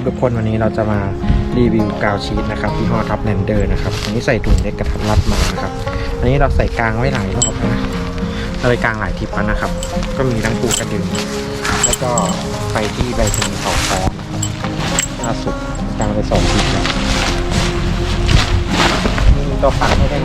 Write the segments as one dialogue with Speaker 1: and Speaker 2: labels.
Speaker 1: ครับทุกคนวันนี้เราจะมารีวิวกาวชีตนะครับยี่ห้อท็อปแลนเดอร์นะครับอันนี้ใส่ถุงเล็กกระทัดรัดมานะครับอันนี้เราใส่กลางไว้หลายรอบนะเราเลยกลางหลายทิปแล้วนะครับ ก็มีทั้งปูกระดึงแล้วก็ไปที่ใบชนีสองฟองล่าสุดกลางไปสองทิปแล้วมีตัวฝังให้ได้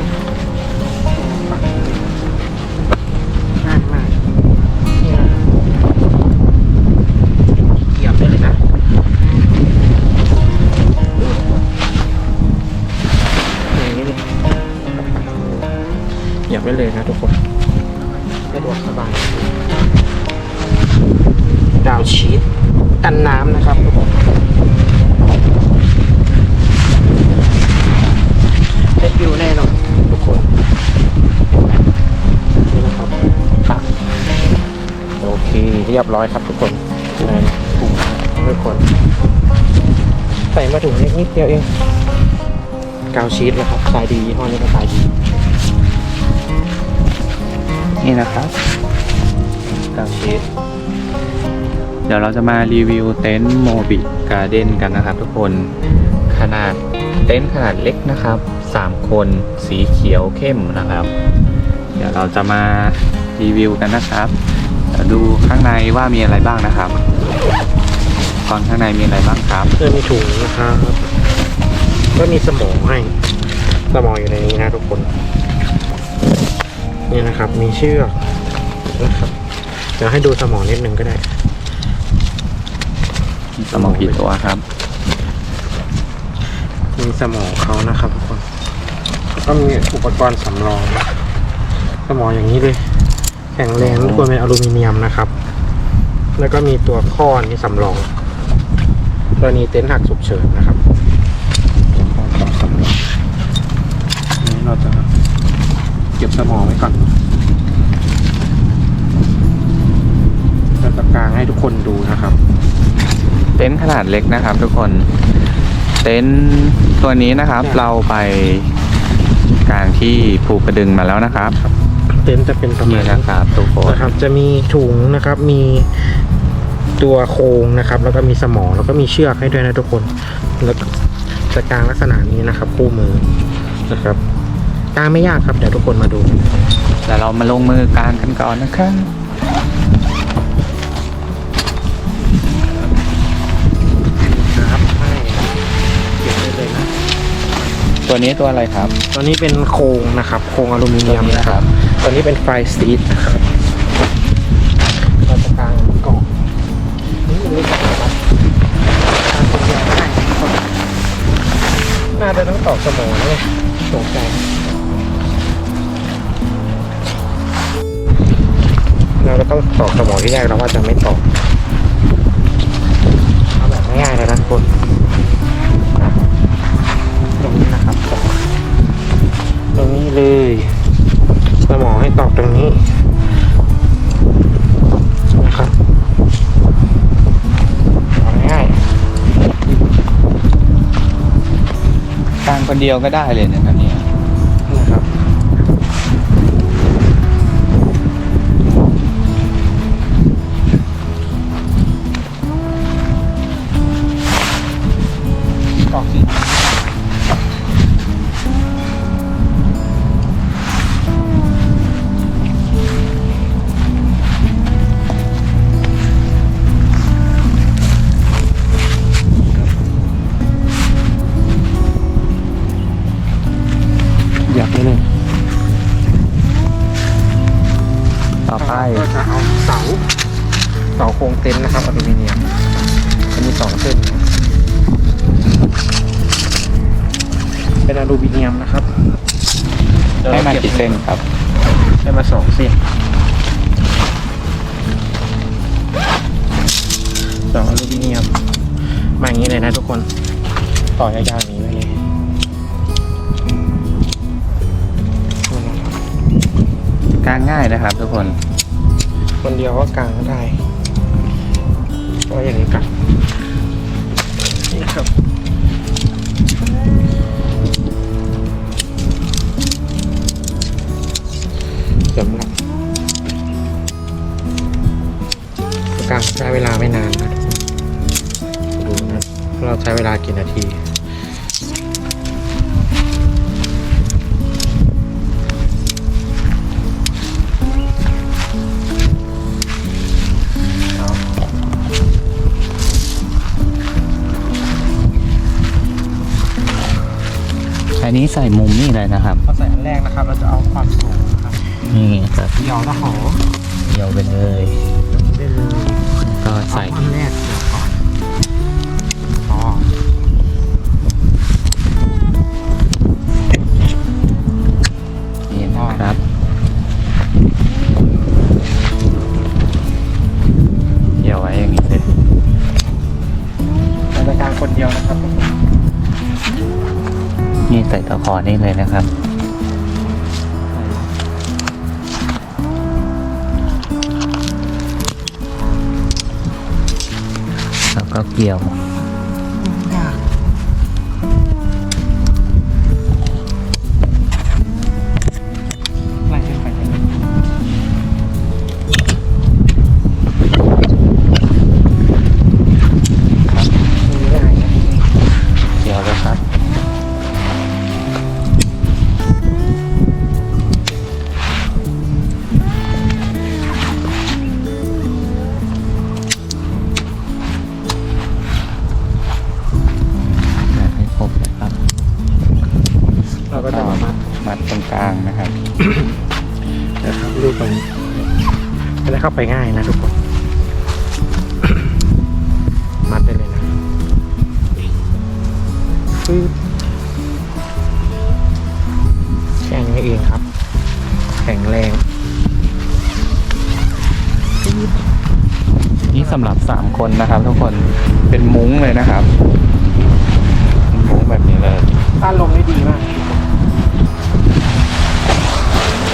Speaker 1: ยียบได้เลยนะทุกคนสะดวกสบายดาวชีสกันน้ำนะครับทุกคนเซ็ตวิวแน่นอนทุกคนนี่นะครับครับโอเคเรียบร้อยครับทุกคนในถุงทุกคน ใส่มาถุงเล็กนิดเดียวเองกาวชีสนะครับขายดียี่ห้อนี้ก็ขายดี
Speaker 2: นี่นะครับกาวชีสเดี๋ยวเราจะมารีวิวเต็นท์โมบิการ์เด้นกันนะครับทุกคนขนาดเต็นท์ขนาดเล็กนะครับ 3 คนสีเขียวเข้มนะครับ เดี๋ยวเราจะมารีวิวกันนะครับเดี๋ยวดูข้างในว่ามีอะไรบ้างนะครับก่อนข้างในมีอะไรบ้างครับ
Speaker 1: เพื่อมีถุงนะครับ ก็มีสมองให้ สมองอยู่ในนี้นะทุกคน นี่นะครับ มีเชือกนะครับเดี๋ยวให้ดูสมองนิดนึงก็ได้
Speaker 2: มีสมองกี่ตัวครับ
Speaker 1: มีสมองเขานะครับทุกคนก็มีอุปกรณ์สำรอง สมองอย่างนี้เลย แข็งแรงทุกคนเป็นอลูมิเนียมนะครับ แล้วก็มีตัวข้อนี้สำรองกรณีเต็นท์หักฉุกเฉินนะครับข้อต่อสำรองอันนี้เราจะ เก็บสมองไว้ก่อนจะตะกลางให้ทุกคนดูนะครับ
Speaker 2: เต็นท์ขนาดเล็กนะครับทุกคน เต็นท์ตัวนี้นะครับ
Speaker 1: ครับ
Speaker 2: เราไปกลางที่ภูกระดึงมาแล้วนะครับ
Speaker 1: เต็นท์จะเป็นประมา
Speaker 2: นี่
Speaker 1: ณนี้
Speaker 2: นะครับทุกคน
Speaker 1: นะครับ จะมีถุงนะครับ มีตัวโครงนะครับ แล้วก็มีสมอง แล้วก็มีเชือกให้ด้วยนะทุกคน แล้วก็จะกลางลักษณะนี้นะครับ คู่มือนะครับ กลางไม่ยากครับเดี๋ยวทุกคนมาดู
Speaker 2: เดี๋ยวเรามาลงมือกลางกันก่อนนะครับ
Speaker 1: นะครับให้เก็บได้เลยนะ
Speaker 2: ตัวนี้ตัวอะไรครับ
Speaker 1: ตัวนี้เป็นโครงนะครับ โครงอลูมิเนียม
Speaker 2: ตัวนี้
Speaker 1: นะ
Speaker 2: นะ
Speaker 1: ค
Speaker 2: ครั
Speaker 1: รับ
Speaker 2: บ
Speaker 1: ตัวนี้เป็นไฟสตีทนะครับเราจะกลางกล่องนี่เลยครับกลางคนเดียวได้ครับน่าจะต้องตอบสมองเลยสงใจ ก็ต้องตอบสมองที่แรกเราว่าจะไม่ตอบเอาแบบง่ายๆเลยนะทุกคนตรงนี้นะครับตอบตรงนี้เลย สมองให้ตอบตรงนี้นะครับเอาง่าย
Speaker 2: กลางคนเดียวก็ได้เลยนะครับ ได้
Speaker 1: มาสองเส้นสองอลูมิเนียมมาอย่างนี้เลยนะทุกคน ต่อยาวๆอย่างนี้ไว้เลย
Speaker 2: กลางง่ายนะครับทุกคน
Speaker 1: คนเดียวก็กางก็ได้ก็อย่างนี้กับนี่ครับ สำหรับกางใช้เวลาไม่นานนะทุกคนดูนะเราใช้เวลากี่นาที
Speaker 2: อันนี้ใส่มุมนี่เลยนะครับ
Speaker 1: พอใส่อันแรกนะครับ เราจะเอาความสูงนะครับ
Speaker 2: นี่ครับ
Speaker 1: เดี่ยวตะขอ
Speaker 2: เดียวไปเลย
Speaker 1: ได้เลย
Speaker 2: ก็ใส่
Speaker 1: เอาอันแรกเดี๋ยวก่อนอ๋อ
Speaker 2: นี่นะครับเดียวไว้อย่างนี้เลย
Speaker 1: ในรายการคนเดียวนะครับ
Speaker 2: นี่ใส่ตะขอนี่เลยนะครับ แปึ๊
Speaker 1: บแค่นี้เองครับ แข็งแรง
Speaker 2: นี่สำหรับสามคนนะครับ ทุกคนเป็นมุ้งเลยนะครับเป็นมุ้งแบบนี้เลย
Speaker 1: ต้านลมได้ดีมาก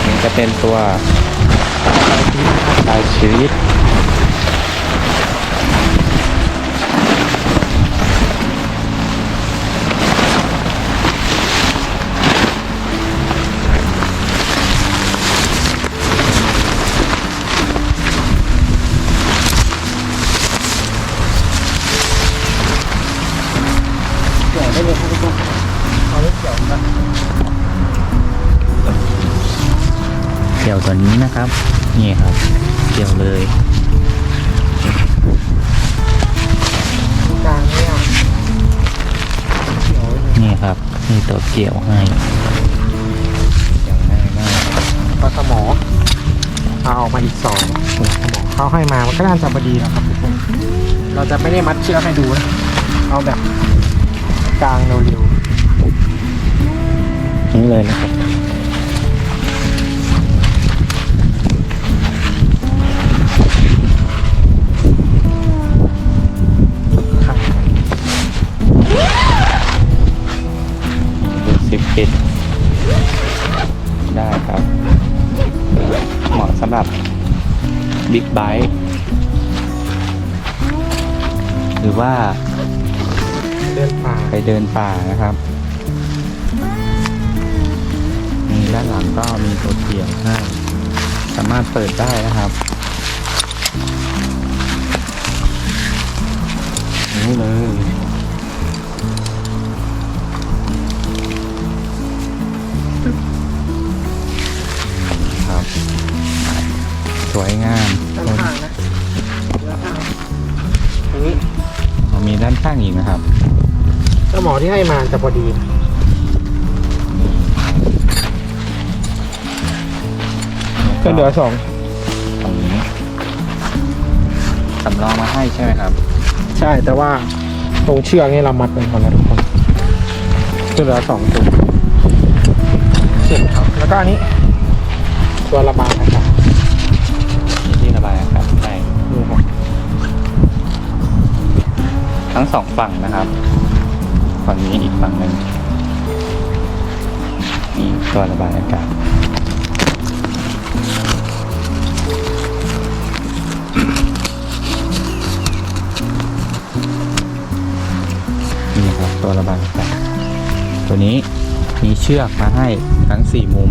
Speaker 2: นี่จะเป็นตัวลายชีวิต
Speaker 1: นี้นะ
Speaker 2: ครับ นี่ครับเกี่ยวเลย
Speaker 1: ตรงกลางเนี่ยเกี่ยวไว้เลย
Speaker 2: นี่ครับมีตัวเกี่ยวให้เกี่ยวง่ายมาก
Speaker 1: ปลาสมอเอาออกมาอีกสองหัวสมอเขาให้มามันก็น่าจะพอดีแล้วครับทุกคนเราจะไม่ได้มัดเชือกให้ดูนะเอาแบบกลางเร็ว
Speaker 2: นี่เลยนะครับ บิ๊กไบค์หรือว่า
Speaker 1: เดินป่า
Speaker 2: ไปเดินป่านะครับนี่ด้านหลังก็มีตัวเกี่ยวให้สามารถเปิดได้นะครับนี่เลยครับ สวยงาม
Speaker 1: ด้านข้าง
Speaker 2: อีกนะครับ
Speaker 1: สมอที่ให้มาจะพอดีนะก็เหลือสอง
Speaker 2: ตรงนี้สำรองมาให้ใช่ไหมครับ
Speaker 1: ใช่แต่ว่าตรงเชือกนี่เรามัดเป็นคนละทุกคนก็เหลือสองตัวเสร็จครับแล้วก็อันนี้ ตัวระบาย
Speaker 2: ทั้งสองฝั่งนะครับ ฝั่งนี้อีกฝั่งหนึ่งมีตัวระบายอากาศนี่ครับตัวระบายอากาศตัวนี้มีเชือกมาให้ทั้งสี่มุม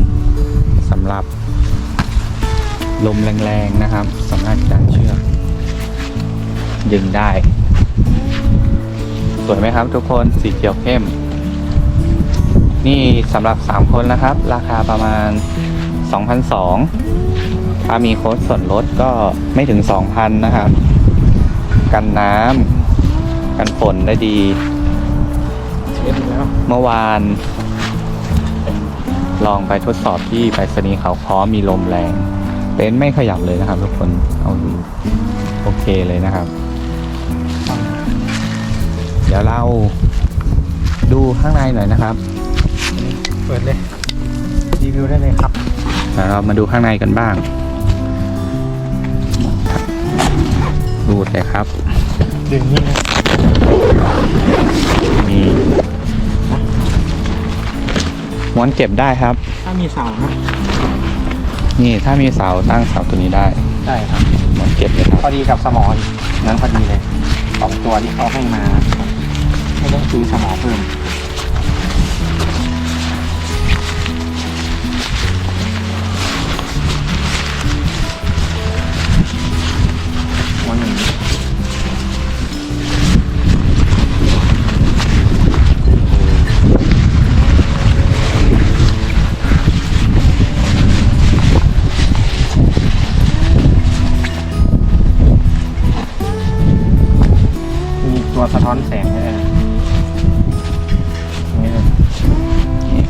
Speaker 2: สำหรับ ลมแรงๆนะครับสามารถการเชือก ดึงได้ วยไหมครับ ทุกคนสีเขียวเข้ม นี่สำหรับ 3 คนนะครับ ราคาประมาณ2,200ถ้ามีโค้ดส่วนลดก็ไม่ถึง 2,000 นะครับ กันน้ำกันฝนได้ดี
Speaker 1: เช็ดแล้ว
Speaker 2: เมื่อวาน ลองไปทดสอบที่ไปรษณีย์เขาค้อมีลมแรงเต็นท์ไม่ขยับเลยนะครับ ทุกคนเอาดูโอเคเลยนะครับ เดี๋ยวเราดูข้างในหน่อยนะครับ
Speaker 1: เปิดเลย รีวิวได้เลยครับ
Speaker 2: เดี๋ยวเรามาดูข้างในกันบ้าง ดูดเลยครับ
Speaker 1: ดึงนี่นะ
Speaker 2: มีม้วนเก็บได้ครับ
Speaker 1: ถ้ามีเสานะ
Speaker 2: นี่ถ้ามีเสาตั้งเสาตัวนี้ได้
Speaker 1: ได้ครับ
Speaker 2: ม้วนเก็บเลยครับ
Speaker 1: พอดีกับสมออีกนั้นพอดีเลยสองตัวที่เขาให้มา ไม่ต้องซื้อสมอเพิ่ม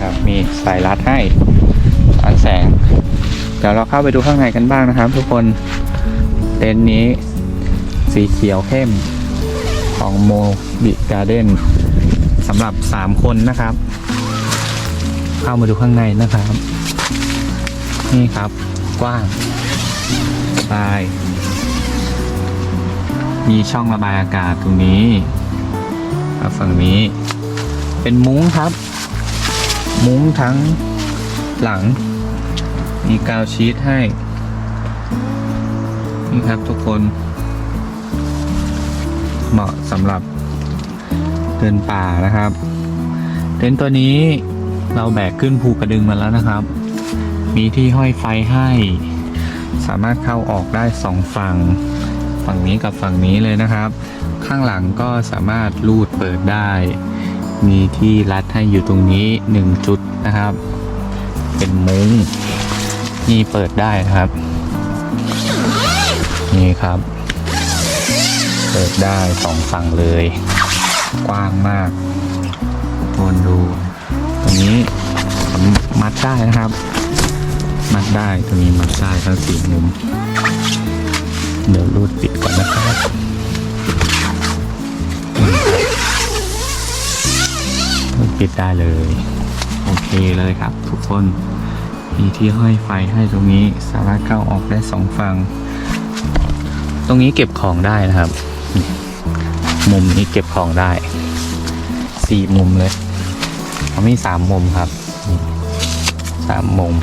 Speaker 2: ครับ มีสายรัดให้อันแสง เดี๋ยวเราเข้าไปดูข้างในกันบ้างนะครับ ทุกคนเต็นท์นี้สีเขียวเข้มของโมบิการ์เด้นสำหรับ 3 คนนะครับ เข้ามาดูข้างในนะครับ นี่ครับ กว้างสบายมีช่องระบายอากาศตรงนี้ฝั่งนี้ เป็นมุ้งครับ มุ้งทั้งหลัง มีกาวชีตให้ นี่ครับทุกคน เหมาะสำหรับเดินป่านะครับ เต็นท์ตัวนี้เราแบกขึ้นภูกระดึงมาแล้วนะครับ มีที่ห้อยไฟให้ สามารถเข้าออกได้สองฝั่ง ฝั่งนี้กับฝั่งนี้เลยนะครับ ข้างหลังก็สามารถลูดเปิดได้ มีที่รัดให้อยู่ตรงนี้หนึ่งจุดนะครับ เป็นมุ้งนี่เปิดได้นะครับ นี่ครับ เปิดได้สองฝั่งเลย กว้างมากทนดู ตรงนี้มัดได้นะครับ มัดได้ตรงนี้มัดได้ทั้งสี่มุมเดี๋ยวรูดปิด ดได้เลย โอเคเลยครับ ทุกคนมีที่ห้อยไฟให้ตรงนี้สามารถเข้าออกได้สองฝั่งตรงนี้เก็บของได้นะครับ มุมนี้เก็บของได้สี่มุมเลยเขามีสามมุมครับสามมุม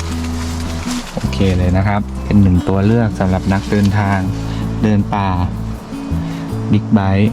Speaker 2: โอเคเลยนะครับ เป็นหนึ่งตัวเลือกสำหรับนักเดินทางเดินป่าบิ๊กไบค์